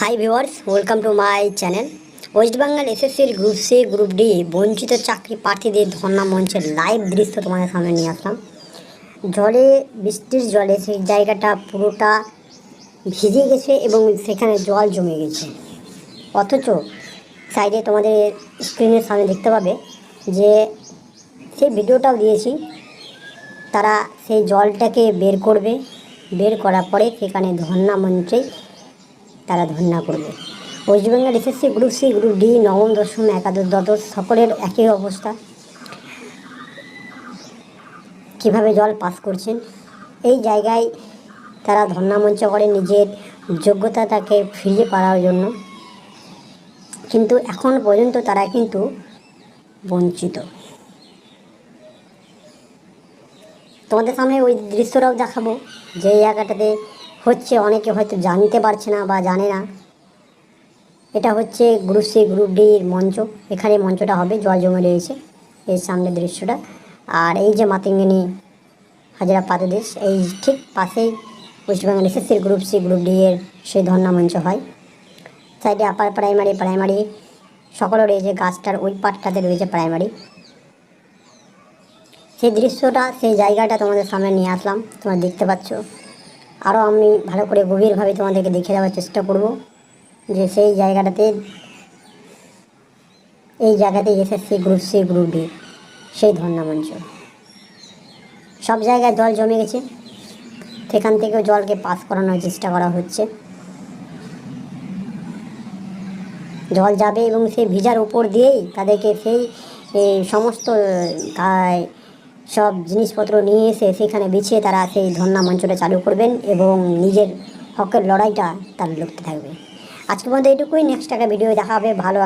Hi viewers welcome to my channel West Bengal এসএসসির group C group D বঞ্চিত চাকরি প্রার্থীদের ধর্ণা মঞ্চের লাইভ দৃশ্য তোমাদের সামনে নিয়ে আসলাম। জলে, বৃষ্টির জলে সেই জায়গাটা পুরোটা ভিজে গেছে এবং সেখানে জল জমে গেছে। অথচ সাইডে তোমাদের স্ক্রিনের সামনে দেখতে পাবে যে সেই ভিডিওটাও দিয়েছি। তারা সেই জলটাকে বের করবে। বের করার পরে সেখানে ধর্ণা মঞ্চেই তারা ধর্ণা করবে। West Bengal SSC group C, group D, নবম, দশম, একাদশ, দ্বাদশ, সকলের একই অবস্থা। কীভাবে জল পাস করছেন? এই জায়গায় তারা ধর্ণা মঞ্চ করে নিজের যোগ্যতাটাকে ফিরিয়ে পাওয়ার জন্য। কিন্তু এখন পর্যন্ত তারা কিন্তু বঞ্চিত। তোমাদের সামনে ওই দৃশ্যটাও দেখাবো যে এই জায়গাটাতে হচ্ছে, অনেকে হয়তো জানতে পারছে না বা জানে না। এটা হচ্ছে গ্রুপ সি গ্রুপ ডির মঞ্চ। এখানে মঞ্চটা হবে, জল জমে রয়েছে এর সামনে দৃশ্যটা। আর এই যে মাতিঙ্গিনী হাজারা পাতদেশ এই ঠিক পাশেই বেঙ্গল এসএসসির গ্রুপ সি গ্রুপ ডি এর সেই ধর্ণা মঞ্চ হয়। সাইডে আপার প্রাইমারি প্রাইমারি সকলও রয়েছে, গাছটার ওই পাটটাতে রয়েছে প্রাইমারি সেই দৃশ্যটা, সেই জায়গাটা তোমাদের সামনে নিয়ে আসলাম, তোমরা দেখতে পাচ্ছ। আরও আমি ভালো করে গভীরভাবে তোমাদেরকে দেখে দেওয়ার চেষ্টা করব যে সেই জায়গাটাতে, এই জায়গাতে SSC group C, group D, সেই ধর্ণা মঞ্চ সব জায়গায় জল জমে গেছে। সেখান থেকেও জলকে পাস করানোর চেষ্টা করা হচ্ছে। জল যাবে এবং সেই ভিজার উপর দিয়েই তাদেরকে সেই সমস্ত সব জিনিসপত্র নিয়ে এসে সেখানে বিছিয়ে তারা সেই ধর্ণা মঞ্চটা চালু করবেন এবং নিজের হকের লড়াইটা তার লড়তে থাকবে। আজকে মধ্যে এটুকুই নেক্সট একটা ভিডিও দেখা হবে। ভালো